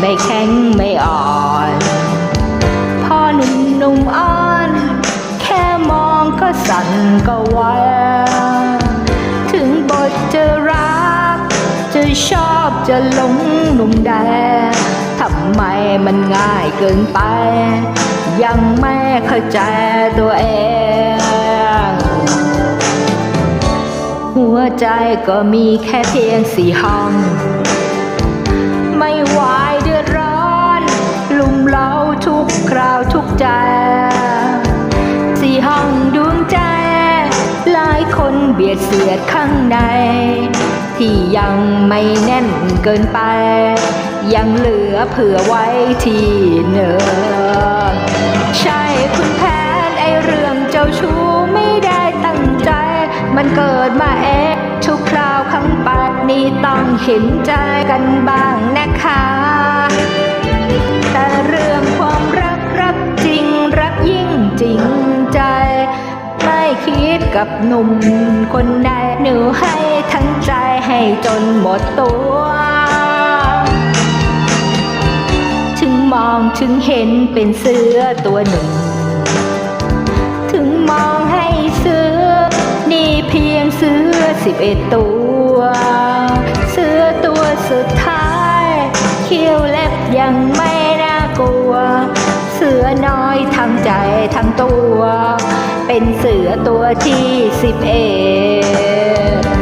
ไม่แข็งไม่อ่อน พ่อหนุ่มหนุ่มอ่อน แค่มองก็สั่นก็วายถึงบทจะรัก จะชอบจะหลงหนุ่มแดงทำไมมันง่ายเกินไป ยังไม่เข้าใจตัวเองหัวใจก็มีแค่เพียงสี่ห้อง ไม่ไหวเดือดร้อน ลุ่มเล้าทุกคราวทุกใจสี่ห้องดวงใจ หลายคนเบียดเสียดข้างใน ที่ยังไม่แน่นเกินไป ยังเหลือเผื่อไว้ที่เนินใช่คุณแผนไอเรื่องเจ้าชู้ไม่ได้ตั้งใจ มันเกิดมาเองทุกคราวครั้งป นี้ต้องเห็นใจกันบ้างนะคะ แต่เรื่องความรักรักจริงรักยิ่งจริงใจ ไม่คิดกับหนุ่มคนใดหนูให้ทั้งใจให้จนหมดตัวถึงมองถึงเห็นเป็นเสือตัวหนึ่ง ถึงมองให้เสือ นี่เพียงเสือสิบเอ็ดตัว ยังไม่น่ากลัว เสือน้อยทั้งใจทั้งตัว เป็นเสือตัวที่สิบเอ็ด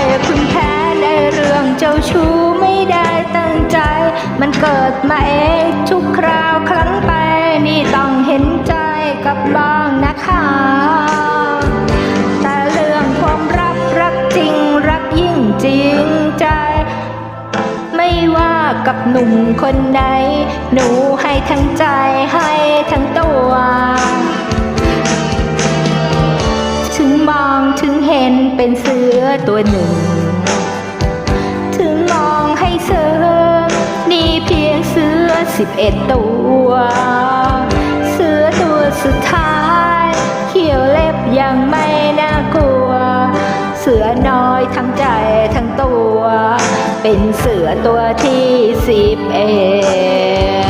ไม่ใช่คุณแพ้ในเรื่องเจ้าชู้ไม่ได้ตั้งใจ มันเกิดมาเองทุกคราวครั้งไป นี่ต้องเห็นใจกับบ้างนะคะ แต่เรื่องความรักรักจริงรักยิ่งจริงใจ ไม่ว่ากับหนุ่มคนใดหนูให้ทั้งใจให้ทั้งตัว เป็นเสือตัวหนึ่ง ถึงมองให้เสือนี่เพียงเสือสิบเอ็ดตัว เสือตัวสุดท้าย เขียวเล็บยังไม่น่ากลัว เสือน้อยทั้งใจทั้งตัว เป็นเสือตัวที่สิบเอ็ด